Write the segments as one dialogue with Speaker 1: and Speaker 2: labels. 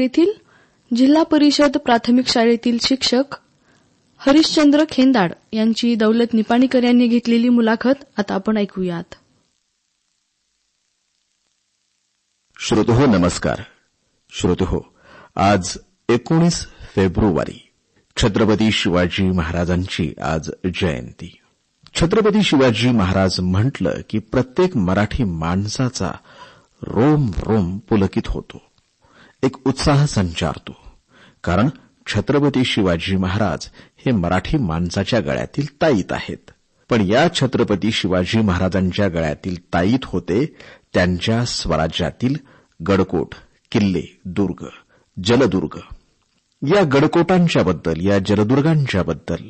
Speaker 1: येथील जिल्हा परिषद प्राथमिक शाळेतील शिक्षक हरिश्चंद्र खेंदाड यांची दौलत निपाणीकर यांनी घेतलेली मुलाखत आता आपण ऐकूयात.
Speaker 2: श्रोतहो नमस्कार. श्रोतहो आज एकोणीस फेब्रुवारी छत्रपती शिवाजी महाराजांची आज जयंती. छत्रपती शिवाजी महाराज म्हटलं की प्रत्येक मराठी माणसाचा रोम रोम पुलकित होतो. एक उत्साह संचारतो. कारण छत्रपती शिवाजी महाराज हे मराठी माणसाच्या गळ्यातील ताईत आहेत. पण या छत्रपती शिवाजी महाराजांच्या गळ्यातील ताईत होते त्यांच्या स्वराज्यातील गडकोट किल्ले दुर्ग जलदुर्ग. या गडकोटांच्या बद्दल या जलदुर्गांच्याबद्दल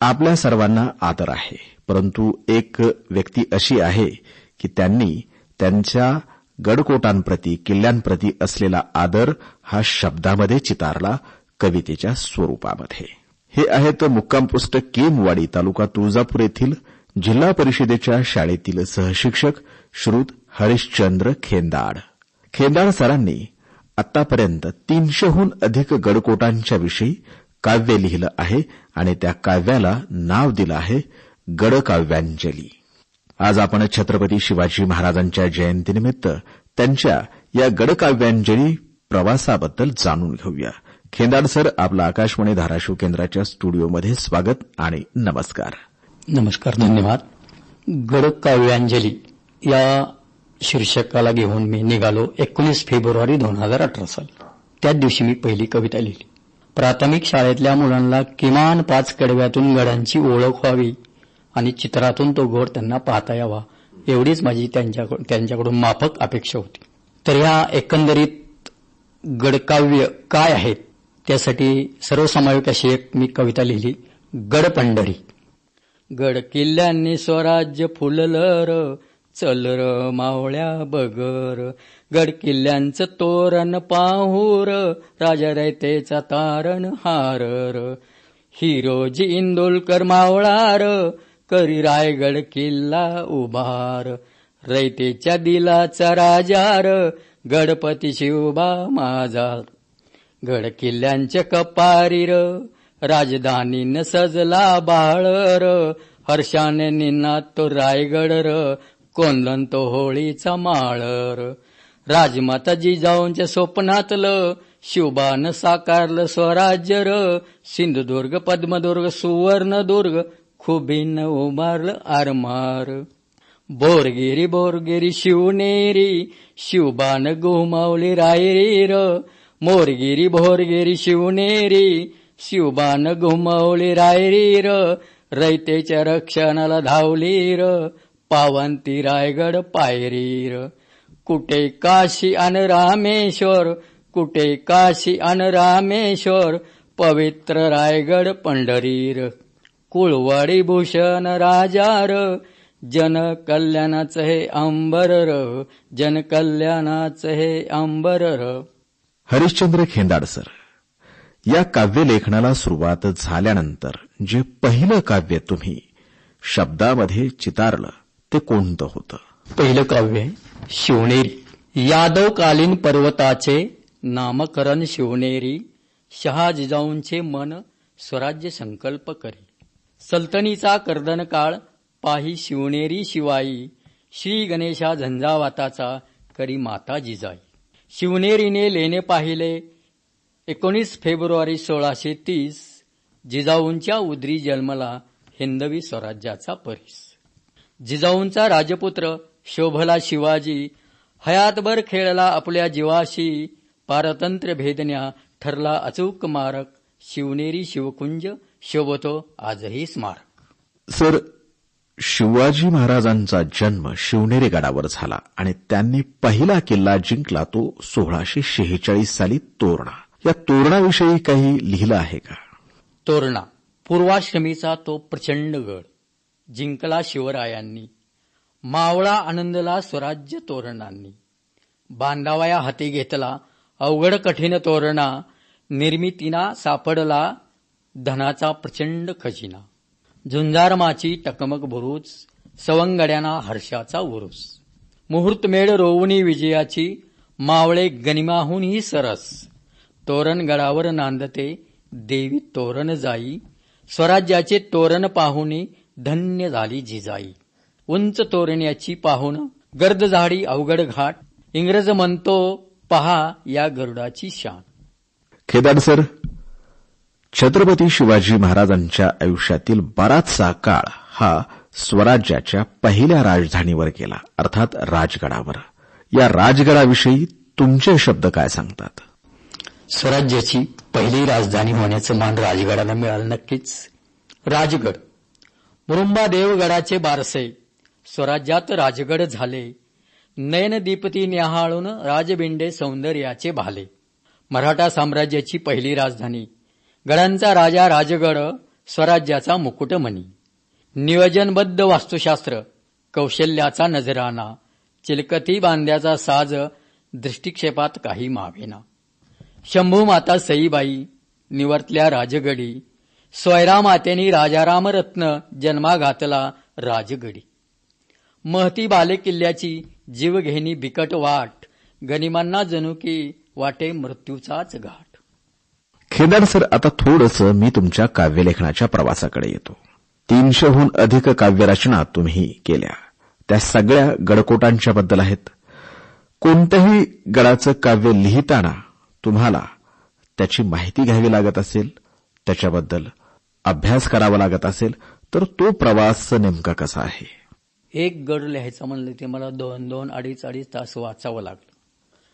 Speaker 2: आपल्या सर्वांना आदर आहे. परंतु एक व्यक्ती अशी आहे की त्यांनी त्यांच्या गडकोटांप्रती किल्ल्यांप्रती असलेला आदर हा शब्दामध्ये चितारला कवितेच्या स्वरूपामध्ये. हे आहेत मुक्काम पुस्तक केमवाडी तालुका तुळजापूर येथील जिल्हा परिषदेच्या शाळेतील सहशिक्षक श्रुत हरिश्चंद्र खेंदाड. खेंदाड सरांनी आतापर्यंत तीनशेहून अधिक गडकोटांच्या विषयी काव्य लिहिलं आहे आणि त्या काव्याला नाव दिलं आहे गडकाव्यांजली. आज आपण छत्रपती शिवाजी महाराजांच्या जयंतीनिमित्त त्यांच्या या गडकाव्यांजली प्रवासाबद्दल जाणून घेऊया. खेंदाड सर आपलं आकाशवाणी धाराशिव केंद्राच्या स्टुडिओमध्ये स्वागत आणि नमस्कार.
Speaker 3: नमस्कार धन्यवाद. गडकाव्यांजली या शीर्षकाला घेऊन मी निघालो एकोणीस फेब्रुवारी दोन हजार अठरा साल. त्याच दिवशी मी पहिली कविता लिहिली. प्राथमिक शाळेतल्या मुलांना किमान पाच कडव्यातून गडांची ओळख व्हावी आणि चित्रातून तो गड त्यांना पाहता यावा एवढीच माझी त्यांच्याकडून माफक अपेक्षा होती. तर ह्या एकंदरीत गडकाव्य काय आहेत त्यासाठी सर्वसमावेक अशी एक मी कविता लिहिली गडपंढरी गड किल्ल्यांनी स्वराज्य फुललं र चल र मावळ्या बगर. गड किल्ल्यांचं तोरण पाहूर राजा रयतेचा तारण हार हिरोजी इंदोलकर मावळार करी रायगड किल्ला उभार. रयतेच्या दिलाचा राजार गडपती शिवबा माझा. गड किल्ल्यांच्या कपारीर राजधानीन सजला बाळर. हर्षाने निनात तो रायगड र कोंदन तो होळीचा माळर. राजमाता जिजाऊंच्या स्वप्नातलं शिवबान साकारलं स्वराज्य र सिंधुदुर्ग पद्मदुर्ग सुवर्णदुर्ग खुबीन उभारलं आरमार बोरगिरी बोरगिरी शिवनेरी शिवबान घुमावली रायरी र मोरगिरी भोरगिरी शिवनेरी शिवबान घुमावली रायरी र रयतेच्या रक्षणाला धावली र पावंती रायगड पायरी र कुठे काशी अन रामेश्वर कुठे काशी अन रामेश्वर पवित्र रायगड पंढरीर। कुळवाडी भूषण राजार. जन कल्याणाचं हे अंबर र. जन कल्याणाचं हे अंबर र.
Speaker 2: हरिश्चंद्र खेंदाड सर या काव्यलेखनाला सुरुवात झाल्यानंतर जे पहिलं काव्य तुम्ही शब्दामध्ये चितारलं ते कोणतं होतं?
Speaker 3: पहिलं काव्य शिवनेरी. यादवकालीन पर्वताचे नामकरण शिवनेरी. शहाजिजाऊंचे मन स्वराज्य संकल्प करी. सल्तनीचा कर्दन काळ पाही शिवनेरी शिवाई श्री गणेशा झंझावाताचा करी माता जिजाई शिवनेरीने लेणे पाहिले एकोणीस फेब्रुवारी सोळाशे तीस जिजाऊंच्या उदरी जन्मला हिंदवी स्वराज्याचा परीस. जिजाऊंचा राजपुत्र शोभला शिवाजी हयातभर खेळला आपल्या जीवाशी पारतंत्र्य भेदन्या ठरला अचूक मारक शिवनेरी शिवकुंज शोभतो आजही स्मारक.
Speaker 2: सर शिवाजी महाराजांचा जन्म शिवनेरी गडावर झाला आणि त्यांनी पहिला किल्ला जिंकला तो सोळाशे शेहेचाळीस साली तोरणा. या तोरणाविषयी काही लिहिलं आहे का?
Speaker 3: तोरणा पूर्वाश्रमीचा तो प्रचंड गड जिंकला शिवरायांनी मावळा आनंदला स्वराज्य तोरणांनी बांधावया हाती घेतला अवघड कठीण तोरणा निर्मितीना सापडला धनाचा प्रचंड खजिना. झुंजारमाची टकमक भुरुच सवंगड्यांना हर्षाचा उरुस. मुहूर्तमेढ रोवणी विजयाची मावळे गनिमाहूनही सरस. तोरणगडावर नांदते देवी तोरण जाई. स्वराज्याचे तोरण पाहुणे धन्य झाली जिजाई. उंच तोरण्याची पाहुण गर्द झाडी अवघड घाट. इंग्रज म्हणतो पहा या गरुडाची शान.
Speaker 2: खेदाड सर छत्रपती शिवाजी महाराजांच्या आयुष्यातील बराचसा काळ हा स्वराज्याच्या पहिल्या राजधानीवर गेला अर्थात राजगडावर. या राजगडाविषयी तुमचे शब्द काय सांगतात?
Speaker 3: स्वराज्याची पहिली राजधानी होण्याचं मान राजगडाला मिळालं नक्कीच. राजगड. मुरुंबा देवगडाचे बारसे स्वराज्यात राजगड झाले. नयनदीपती न्याहाळून राजबिंडे सौंदर्याचे भाले. मराठा साम्राज्याची पहिली राजधानी. गडांचा राजा राजगड स्वराज्याचा मुकुटमणी. नियोजनबद्ध वास्तुशास्त्र कौशल्याचा नजराना चिलकती बांध्याचा साज दृष्टिक्षेपात काही मावेना. शंभू माता सईबाई निवर्तल्या राजगडी स्वयरा मातेनी राजाराम रत्न जन्मा घातला राजगडी. महती बाले किल्ल्याची जीवघेणी बिकट वाट गनिमांना जणू की वाटे मृत्यूचाच घाट.
Speaker 2: खेदाड सर आता थोडंसं मी तुमच्या काव्यलेखनाच्या प्रवासाकडे येतो. तीनशेहून अधिक काव्यरचना तुम्ही केल्या. त्या सगळ्या गडकोटांच्या बद्दल आहेत. कोणत्याही गडाचं काव्य लिहिताना तुम्हाला त्याची माहिती घ्यावी लागत असेल त्याच्याबद्दल अभ्यास करावा लागत असेल तर तो प्रवास नेमका कसा आहे?
Speaker 3: एक गड लिहायचं म्हणलं ते मला दोन दोन अडीच अडीच तास वाचावं लागलं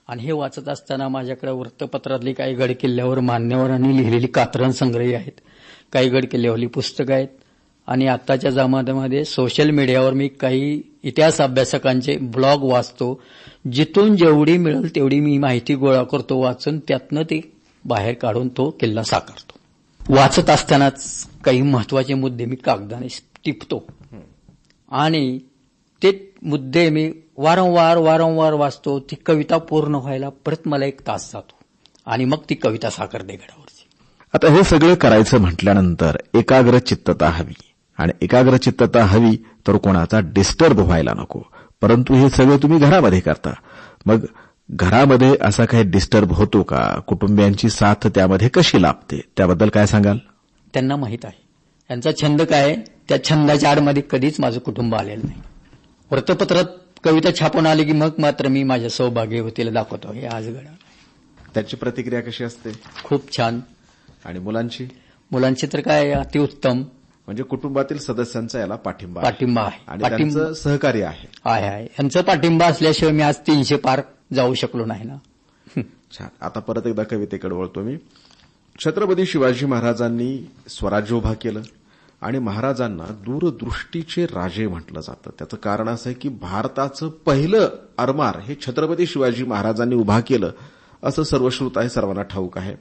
Speaker 3: आणि हे वाचत असताना माझ्याकडे वृत्तपत्रातली काही गड किल्ल्यावर मान्यवरांनी लिहिलेली कात्रण संग्रही आहेत. काही गड किल्ल्यावरली पुस्तकं आहेत. आणि आत्ताच्या जमान्यामध्ये सोशल मीडियावर मी काही इतिहास अभ्यासकांचे ब्लॉग वाचतो. जिथून जेवढी मिळेल तेवढी मी माहिती गोळा करतो वाचून त्यातनं ते बाहेर काढून तो किल्ला साकारतो. वाचत असतानाच काही महत्त्वाचे मुद्दे मी कागदाने टिपतो. आणि ते मुद्दे मी वारंवार वारंवार वाचतो. ती कविता पूर्ण व्हायला परत मला एक तास जातो. आणि मग ती कविता साकारते गडावरची
Speaker 2: आता हे सगळं करायचं म्हटल्यानंतर एकाग्र चित्तता हवी. आणि एकाग्र चित्तता हवी तर कोणाचा डिस्टर्ब व्हायला नको. परंतु हे सगळं तुम्ही घरामध्ये करता. मग घरामध्ये असा काही डिस्टर्ब होतो का? कुटुंबियांची साथ त्यामध्ये कशी लाभते? त्याबद्दल काय सांगाल?
Speaker 3: त्यांना माहीत आहे. यांचा छंद काय? त्या छंदाच्या आडमध्ये कधीच माझं कुटुंब आलेलं नाही. वृत्तपत्रात कविता छापून आली की मग मात्र मी माझ्या सौभाग्य होतीला दाखवतो. हे आज गडा
Speaker 2: त्याची प्रतिक्रिया कशी असते?
Speaker 3: खूप छान.
Speaker 2: आणि मुलांची?
Speaker 3: मुलांची तर काय अतिउत्तम
Speaker 2: म्हणजे कुटुंबातील सदस्यांचा याला पाठिंबा.
Speaker 3: पाठिंबा आहे.
Speaker 2: आणि सहकार्य आहे.
Speaker 3: आहे आहे. यांचा पाठिंबा असल्याशिवाय मी आज तीनशे पार जाऊ शकलो नाही ना.
Speaker 2: छान. आता परत एकदा कवितेकडे वळतो मी. छत्रपती शिवाजी महाराजांनी स्वराज्य उभा केलं. आणि महाराजांना दूरदृष्टीचे राजे म्हटलं जातं. त्याचं कारण असं आहे की भारताचं पहिलं आरमार हे छत्रपती शिवाजी महाराजांनी उभा केलं असं सर्वश्रुत आहे सर्वांना ठाऊक आहे.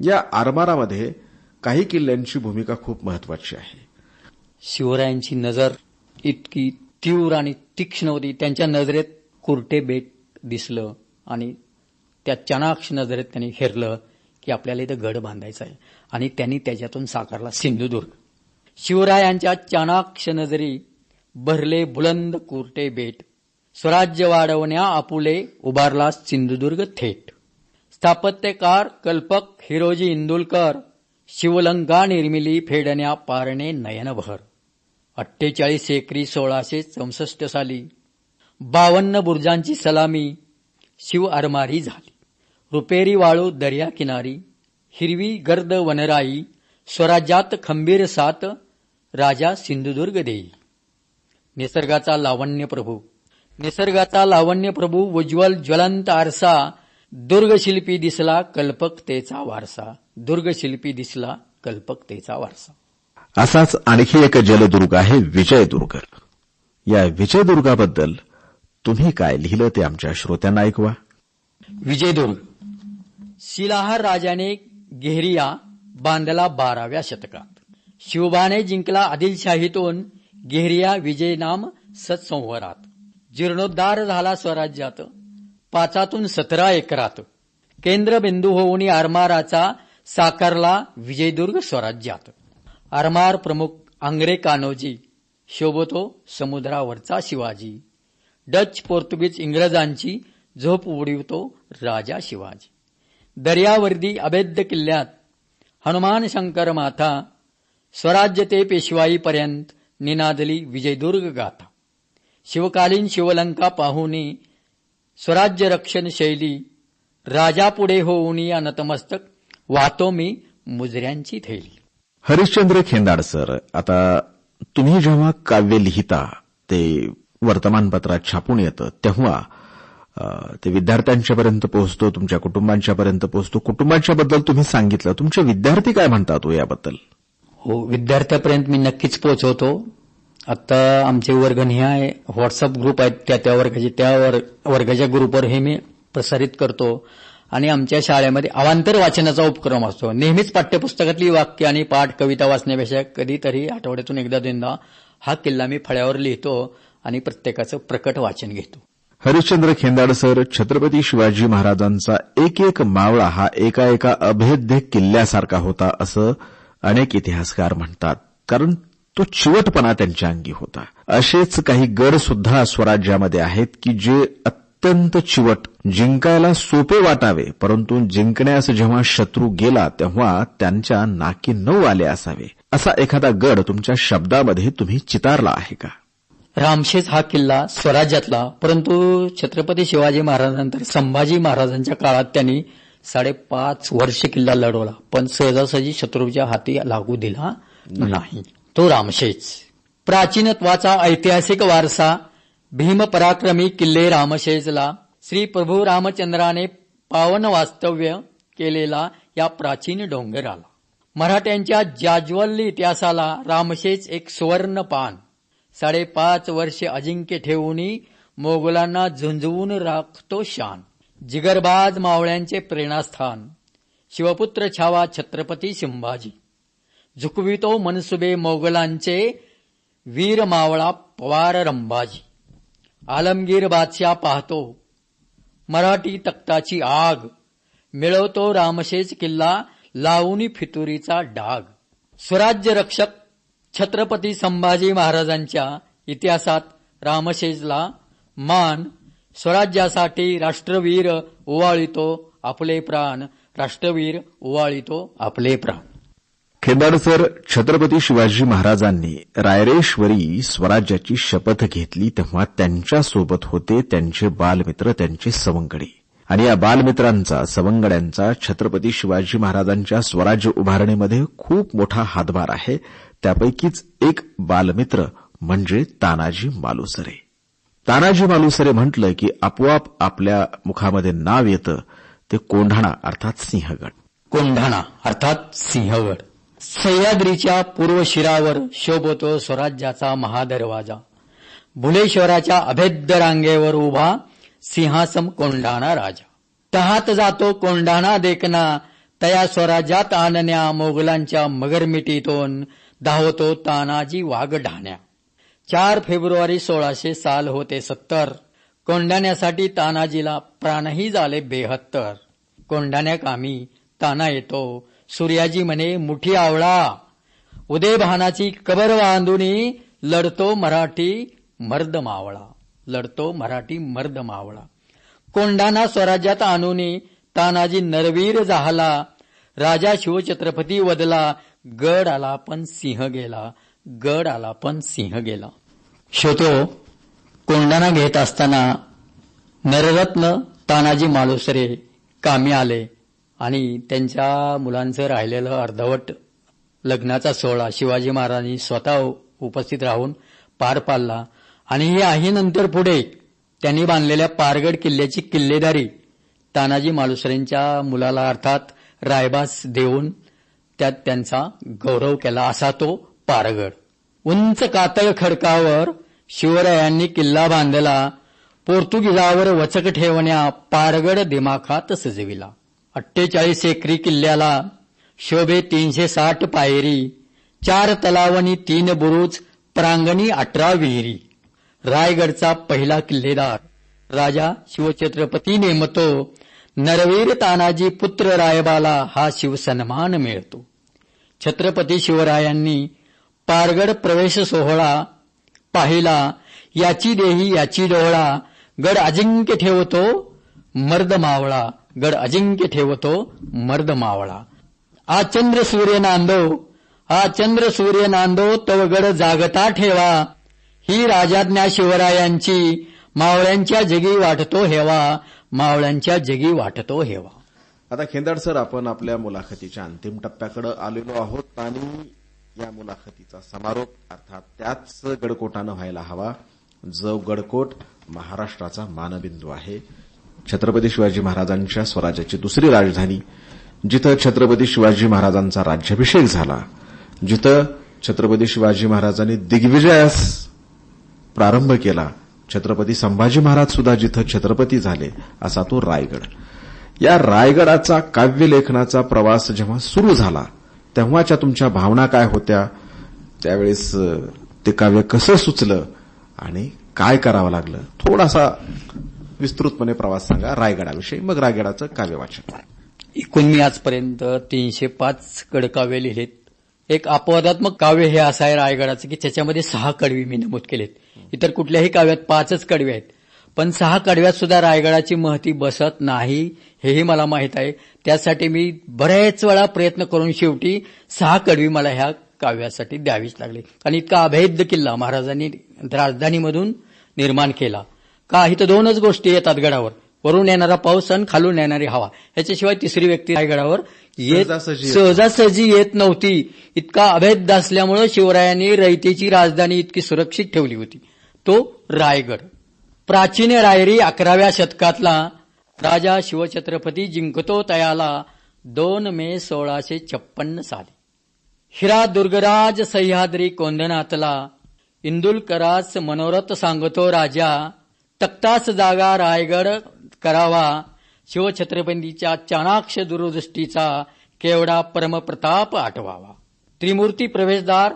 Speaker 2: या आरमारामध्ये काही किल्ल्यांची भूमिका खूप महत्वाची आहे.
Speaker 3: शिवरायांची नजर इतकी तीव्र आणि तीक्ष्ण होती. त्यांच्या नजरेत कुर्टे बेट दिसलं आणि त्या चणाक्ष नजरेत त्यांनी हेरलं की आपल्याला इथं गड बांधायचा आहे. आणि त्यांनी त्याच्यातून साकारला सिंधुदुर्ग. शिवरायांच्या चाणाक्ष नजरी भरले बुलंद कुर्टे बेट स्वराज्य वाढवण्या आपुले उभारला सिंधुदुर्ग थेट. स्थापत्यकार कल्पक हिरोजी इंदुलकर शिवलंका निर्मिली फेडण्या पारणे नयनभर. अठ्ठेचाळीस एकरी सोळाशे चौसष्ट साली बावन्न बुर्जांची सलामी शिव आरमारी झाली. रुपेरी वाळू दर्या किनारी हिरवी गर्द वनराई स्वराज्यात खंबीर सात राजा सिंधुदुर्ग देई निसर्गाचा लावण्य प्रभू. निसर्गाचा लावण्य प्रभू उज्ज्वल ज्वलंत आरसा दुर्गशिल्पी दिसला कल्पकतेचा वारसा. दुर्गशिल्पी दिसला कल्पकतेचा वारसा.
Speaker 2: असाच आणखी एक जलदुर्ग आहे विजयदुर्ग. या विजयदुर्गाबद्दल तुम्ही काय लिहिलं ते आमच्या श्रोत्यांना ऐकवा.
Speaker 3: विजयदुर्ग. शिलाहार राजाने गेहरिया बांधला बाराव्या शतकात. शिवबाने जिंकला आदिलशाहीतून गेहरिया विजयनाम सत्संवरात. जीर्णोद्धार झाला स्वराज्यात. पाचातून सतरा एकरात. केंद्रबिंदू होऊन आरमाराचा साकारला विजयदुर्ग स्वराज्यात. आरमार प्रमुख आंग्रे कान्होजी शोभतो समुद्रावरचा शिवाजी. डच पोर्तुगीज इंग्रजांची झोप उडवितो राजा शिवाजी. दर्यावर्दी अभेद्य किल्ल्यात हनुमान शंकर माथा स्वराज्य ते पेशवाईपर्यंत निनादली विजयदुर्ग गाथा. शिवकालीन शिवलंका पाहुनी स्वराज्य रक्षण शैली राजा पुढे होऊन या नतमस्तक वाहतो मी मुजऱ्यांची थैली.
Speaker 2: हरिश्चंद्र खेंदाड सर आता तुम्ही जेव्हा काव्य लिहिता ते वर्तमानपत्रात छापून येतं तेव्हा ते विद्यार्थ्यांच्यापर्यंत पोहोचतो तुमच्या कुटुंबांच्यापर्यंत पोहोचतो. कुटुंबांच्याबद्दल तुम्ही सांगितलं. तुमचे विद्यार्थी काय म्हणतात हो याबद्दल?
Speaker 3: हो विद्यार्थ्यापर्यंत मी नक्कीच पोहोचवतो. आता आमचे वर्गनिहाय व्हॉट्सअप ग्रुप आहेत त्या त्या वर्गाचे त्या वर्गाच्या ग्रुपवर हे मी प्रसारित करतो. आणि आमच्या शाळेमध्ये अवांतर वाचनाचा उपक्रम असतो. नेहमीच पाठ्यपुस्तकातली वाक्य आणि पाठ कविता वाचण्यापेक्षा कधीतरी आठवड्यातून एकदा दोनदा हा किल्ला मी फळ्यावर लिहितो आणि प्रत्येकाचं प्रकट वाचन घेतो.
Speaker 2: हरिश्चंद्र खेंदाड सर छत्रपती शिवाजी महाराजांचा एक एक मावळा हा एका एका अभेद्य किल्ल्यासारखा होता असं अनेक इतिहासकार म्हणतात. कारण तो चिवटपणा त्यांच्या अंगी होता. असेच काही गड सुद्धा स्वराज्यामध्ये आहेत की जे अत्यंत चिवट जिंकायला सोपे वाटावे परंतु जिंकण्यास जेव्हा शत्रू गेला तेव्हा त्यांच्या नाकी नऊ आले असावे. असा एखादा गड तुमच्या शब्दामध्ये तुम्ही चितारला आहे का?
Speaker 3: रामशेज हा किल्ला स्वराज्यातला परंतु छत्रपती शिवाजी महाराजांनंतर संभाजी महाराजांच्या काळात त्यांनी साडेपाच वर्ष किल्ला लढवला पण सहजासहजी शत्रूच्या हाती लागू दिला नाही. तो रामशेज. प्राचीनत्वाचा ऐतिहासिक वारसा भीमपराक्रमी किल्ले रामशेजला श्री प्रभू रामचंद्राने पावन वास्तव्य केलेला या प्राचीन डोंगराला. मराठ्यांच्या जाज्वल्य इतिहासाला रामशेज एक सुवर्ण पान साडेपाच वर्षे अजिंक्य ठेवून मोगलांना झुंजवून राखतो शान. जिगरबाज मावळ्यांचे प्रेरणास्थान. शिवपुत्र छावा छत्रपती शिंभाजी. झुकवितो मनसुबे मोगलांचे वीर मावळा पवार रंबाजी आलमगीर बादशाह पाहतो. मराठी तख्ताची आग. मिळवतो रामशेज किल्ला लावूनी फितुरीचा डाग. स्वराज्य रक्षक छत्रपती संभाजी महाराजांच्या इतिहासात रामशेजला मान स्वराज्यासाठी राष्ट्रवीर ओवाळितो आपले प्राण राष्ट्रवीर ओवाळितो आपले प्राण.
Speaker 2: खेदाडसर छत्रपती शिवाजी महाराजांनी रायरेश्वरी स्वराज्याची शपथ घेतली तेव्हा त्यांच्यासोबत होते त्यांचे बालमित्र त्यांचे सवंगडी. आणि या बालमित्रांचा सवंगड्यांचा छत्रपती शिवाजी महाराजांच्या स्वराज्य उभारणीमध्ये खूप मोठा हातभार आहे. त्यापैकीच एक बालमित्र म्हणजे तानाजी मालुसरे. तानाजी मालुसरे म्हटलं की आपोआप आपल्या मुखामध्ये नाव येतं. ते कोंढाणा अर्थात सिंहगड.
Speaker 3: कोंढाणा अर्थात सिंहगड. सह्याद्रीच्या पूर्व शिरावर शोभतो स्वराज्याचा महादरवाजा. भुलेश्वराच्या अभेद्य रांगेवर उभा सिंहासम कोंढाणा राजा. तहात जातो कोंढाणा देखना. तया स्वराज्यात आणण्या मोगलांच्या मगरमिटीतून धावतो तानाजी वाघढाण्या चार फेब्रुवारी सोळाशे साल होते सत्तर. कोंढाण्यासाठी तानाजीला प्राणही झाले बेहत्तर. कोंढाण्या कामी ताना येतो. सूर्याजी म्हणे मुठी आवळा. उदय भानाची कबर बांधून लढतो मराठी मर्द मावळा लढतो मराठी मर्द मावळा. कोंढाणा स्वराज्यात आणूनी तानाजी नरवीर झाला. राजा शिवछत्रपती वदला गड आला पण सिंह गेला गड आला पण सिंह गेला. श्रोतो कोंढाणा घेत असताना नररत्न तानाजी मालुसरे कामी आले आणि त्यांच्या मुलांचं राहिलेलं अर्धवट लग्नाचा सोहळा शिवाजी महाराजांनी स्वतः उपस्थित राहून पार पाडला. आणि ही आहे नंतर पुढे. त्यांनी बांधलेल्या पारगड किल्ल्याची किल्लेदारी. तानाजी मालुसरेंच्या मुलाला अर्थात रायबास देऊन त्यात त्यांचा गौरव केला असा तो पारगड. उंच कातळ खडकावर शिवरायांनी किल्ला बांधला. पोर्तुगीजावर वचक ठेवण्या पारगड दिमाखात सजविला. अठ्ठेचाळीस एकरी किल्ल्याला शोभे तीनशे साठ पायरी चार तलावनी तीन बुरुज प्रांगणी अठरा विहिरी. रायगडचा पहिला किल्लेदार. राजा शिवछत्रपती नेमतो. नरवीर तानाजी पुत्र रायबाला हा शिवसन्मान मिळतो. छत्रपती शिवरायांनी पारगड प्रवेश सोहळा पाहिला. याची देही याची डोळा गड अजिंक्य ठेवतो मर्द मावळा. गड अजिंक्य ठेवतो मर्द मावळा. आ चंद्र सूर्य नांदो आ चंद्र सूर्य नांदो तव गड जागता ठेवा. ही राजाज्ञा शिवरायांची मावळ्यांच्या जगी वाटतो हेवा मावळ्यांच्या जगी वाटतो हेवा.
Speaker 2: आता खेंदाड सर आपण आपल्या मुलाखतीच्या अंतिम टप्प्याकडे आलेलो आहोत आणि या मुलाखतीचा समारोप अर्थात त्याच गडकोटानं व्हायला हवा जो गडकोट महाराष्ट्राचा मानबिंदू आहे. छत्रपती शिवाजी महाराजांच्या स्वराज्याची दुसरी राजधानी जिथं छत्रपती शिवाजी महाराजांचा राज्याभिषेक झाला जिथं छत्रपती शिवाजी महाराजांनी दिग्विजयास प्रारंभ केला. छत्रपती संभाजी महाराज सुद्धा जिथं छत्रपती झाले असा तो रायगड. या रायगडाचा काव्यलेखनाचा प्रवास जेव्हा सुरू झाला तेव्हाच्या तुमच्या भावना काय होत्या? त्यावेळेस ते काव्य कसं सुचलं आणि काय करावं लागलं? थोडासा विस्तृतपणे प्रवास सांगा रायगडाविषयी. मग रायगडाचं काव्य वाचन.
Speaker 3: एकूण मी आजपर्यंत तीनशे पाच कडकाव्य लिहिलेत. एक अपवादात्मक काव्य हे असं आहे रायगडाचं की त्याच्यामध्ये सहा कडवी मी नमूद केलेत. इतर कुठल्याही काव्यात पाचच कडवे आहेत. पण सहा कडव्यात सुद्धा रायगडाची महती बसत नाही हेही मला माहीत आहे. त्यासाठी मी बऱ्याच वेळा प्रयत्न करून शेवटी सहा कडवी मला ह्या काव्यासाठी द्यावीच लागली. आणि इतका अभेद्य किल्ला महाराजांनी राजधानीमधून निर्माण केला. का? इथं दोनच गोष्टी येतात गडावर. वरून येणारा पाऊस आणि खालून येणारी हवा. ह्याच्याशिवाय तिसरी व्यक्ती रायगडावर येत
Speaker 2: सहजासहजी येत
Speaker 3: सहजासहजी येत नव्हती. इतका अभेद्य असल्यामुळे शिवरायांनी रयतेची राजधानी इतकी सुरक्षित ठेवली होती. तो रायगड. प्राचीन रायरी अकराव्या शतकातला राजा शिवछत्रपती जिंकतो तयाला दोन मे सोळाशे छप्पन्न साली. हिरा दुर्गराज सह्याद्री कोंदणातला इंदुलकरास मनोरथ सांगतो राजा तक्तास जागा रायगड करावा शिवछत्रपतीच्या चाणाक्ष दूरदृष्टीचा केवढा परमप्रताप आठवावा. त्रिमूर्ती प्रवेशद्वार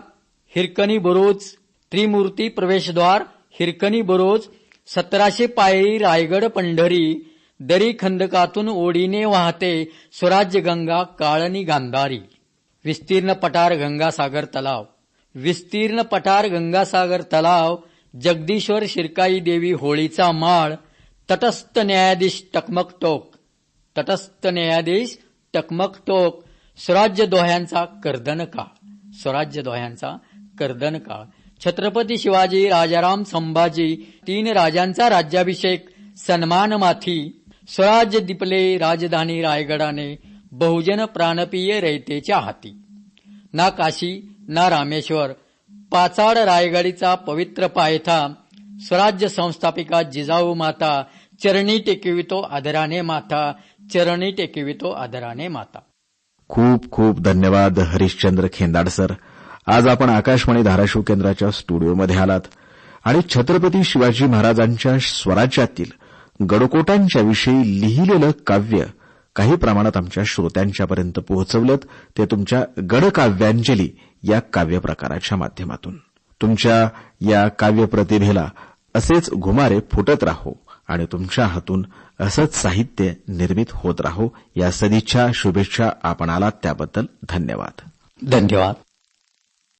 Speaker 3: हिरकणी बुरुज त्रिमूर्ती प्रवेशद्वार हिरकणी बरोज सतराशे पायरी रायगड पंढरी दरी खंदकातून ओढीने वाहते स्वराज्य गंगा काळणी गांधारी. विस्तीर्ण पठार गंगासागर तलाव. विस्तीर्ण पठार गंगासागर तलाव जगदीश्वर शिरकाई देवी होळीचा माळ तटस्थ न्यायाधीश टकमक टोक. तटस्थ न्यायाधीश टकमक टोक. स्वराज्य दोह्यांचा कर्दन काळ. स्वराज्य दोह्यांचा कर्दन काळ. छत्रपती शिवाजी राजाराम संभाजी तीन राजांचा राज्याभिषेक सन्मान माथी स्वराज्य दिपले राजधानी रायगडाने बहुजन प्राणप्रिय रयतेच्या हाती. ना काशी ना रामेश्वर पाचाड रायगडीचा पवित्र पायथा स्वराज्य संस्थापिका जिजाऊ माता चरणी टेकवितो आदराने माता चरणी टेकवितो आदराने माता.
Speaker 2: खूप खूप धन्यवाद हरिश्चंद्र खेंदाड सर. आज आपण आकाशवाणी धाराशिव केंद्राच्या स्टुडिओमध्ये आलात. आणि छत्रपती शिवाजी महाराजांच्या स्वराज्यातील गडकोटांच्या विषयी लिहिलेलं काव्य काही प्रमाणात आमच्या श्रोत्यांच्यापर्यंत पोहोचवलं ते तुमच्या गडकाव्यांजली या काव्य प्रकाराच्या माध्यमातून. तुमच्या या काव्यप्रतिभेला असेच घुमारे फुटत राहो आणि तुमच्या हातून असंच साहित्य निर्मित होत राहो. या सदिच्छा शुभेच्छा आपण आलात. त्याबद्दल धन्यवाद.
Speaker 3: धन्यवाद.